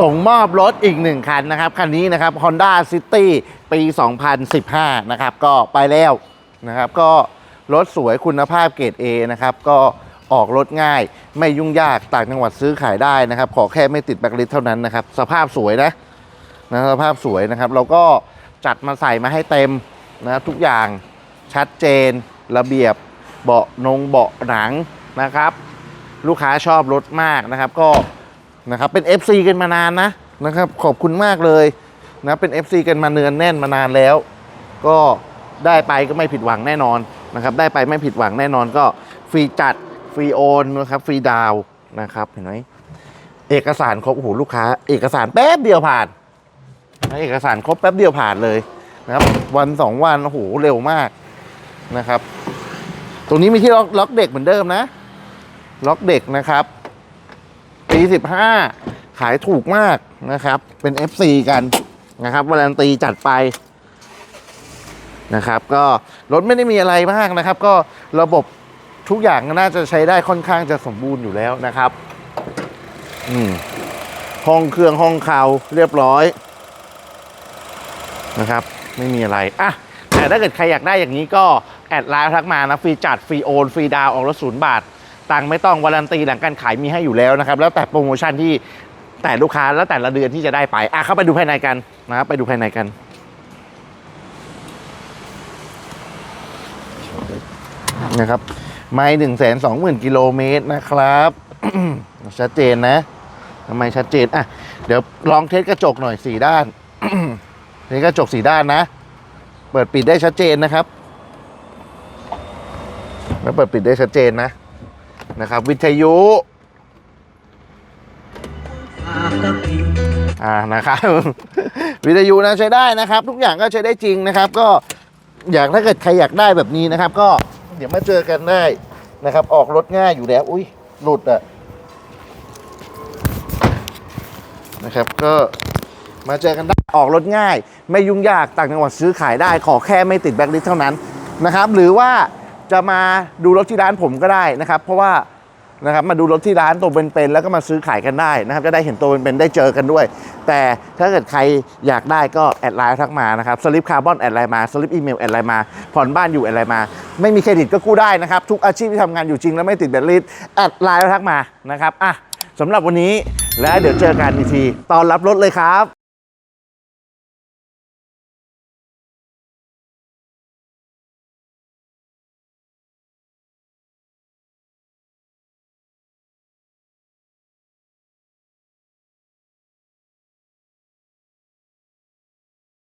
ส่งมอบรถอีกหนึ่งคันนะครับ คันนี้นะครับ Honda City ปี 2015 นะครับ ก็ไปแล้วนะครับ ก็รถสวยคุณภาพเกรด A นะครับ ก็ออกรถง่าย ไม่ยุ่งยากต่างจังหวัดซื้อขายได้นะครับ ขอแค่ไม่ติดแบคลิสเท่านั้นนะครับ สภาพสวยนะนะสภาพสวยนะครับ เราก็จัดมาใส่มาให้เต็มนะทุกอย่างชัดเจน ระเบียบเบาะนงเบาะหนังนะครับ ลูกค้าชอบรถมากนะครับ ก็ นะครับเป็น FC กันมานานนะนะครับขอบคุณมากเลยนะเป็น FC กันมาเนือนแน่นมานานแล้ว ก็ได้ไปก็ไม่ผิดหวังแน่นอนนะครับได้ไปไม่ผิดหวังแน่นอนก็ฟรีจัดฟรีโอนนะครับฟรีดาวนะครับเห็นไหมเอกสารครบโอ้โหลูกค้า เอกสารแป๊บเดียวผ่านนะเอกสารครบแป๊บเดียวผ่านเลยนะครับวันสองวันโอ้โหเร็วมากนะครับ ตรงนี้มีที่ล็อกล็อกเด็กเหมือนเดิมนะ ล็อกเด็กนะครับ ปี 15 ขายถูกมากนะครับ เป็น FC กันนะครับวารันตีจัดไปนะครับ ก็รถไม่ได้มีอะไรมากนะครับ ก็ระบบทุกอย่างน่าจะใช้ได้ค่อนข้างจะสมบูรณ์อยู่แล้วนะครับอืมห้องเครื่องห้องเคาเรียบร้อยนะครับ ไม่มีอะไรอะแต่ถ้าเกิดใครอยากได้อย่างนี้ก็แอดไลน์ทักมานะฟรีจัดฟรีโอนฟรีดาวออกรถศูนย์บาท ตังค์ไม่ต้องวารันตีหลังการขายมีให้อยู่แล้วนะครับ แล้วแต่โปรโมชั่นที่แต่ลูกค้าแล้วแต่ละเดือนที่จะได้ไปอะเข้าไปดูภายในกันนะครับไปดูภายในกันนะครับไม่หนึ่งแสนสองหมื่นกิโลเมตรนะครับ ชัดเจนนะทำไมชัดเจนอะเดี๋ยวลองเทสกระจกหน่อยสี่ด้านเทสกระจกสี่ด้านนะ เปิดปิดได้ชัดเจนนะครับ แล้วเปิดปิดได้ชัดเจนนะ นะครับ วิทยุอ่านะครับ วิทยุนะใช้ได้นะครับ ทุกอย่างก็ใช้ได้จริงนะครับ ก็อยากถ้าเกิดใครอยากได้แบบนี้นะครับ ก็เดี๋ยวมาเจอกันได้นะครับ ออกรถง่ายอยู่แล้ว อุ้ยหลุดอะนะครับ ก็มาเจอกันได้ออกรถง่าย ไม่ยุ่งยากต่างจังหวัดซื้อขายได้ขอแค่ไม่ติดแบ็คลิสเท่านั้นนะครับ หรือว่า จะมาดูรถที่ร้านผมก็ได้นะครับ เพราะว่านะครับมาดูรถที่ร้านตัวเป็นๆแล้วก็มาซื้อขายกันได้นะครับ จะได้เห็นตัวเป็นๆได้เจอกันด้วย แต่ถ้าเกิดใครอยากได้ก็แอดไลน์ทักมานะครับสลิปคาร์บอนแอดไลน์มาสลิปอีเมลแอดไลน์มาผ่อนบ้านอยู่แอดไลน์มา ไม่มีเครดิตก็กู้ได้นะครับ ทุกอาชีพที่ทำงานอยู่จริงแล้วไม่ติดแบตลิสแอดไลน์ทักมานะครับอะสำหรับวันนี้แล้วเดี๋ยวเจอกันอีกทีตอนรับรถเลยครับ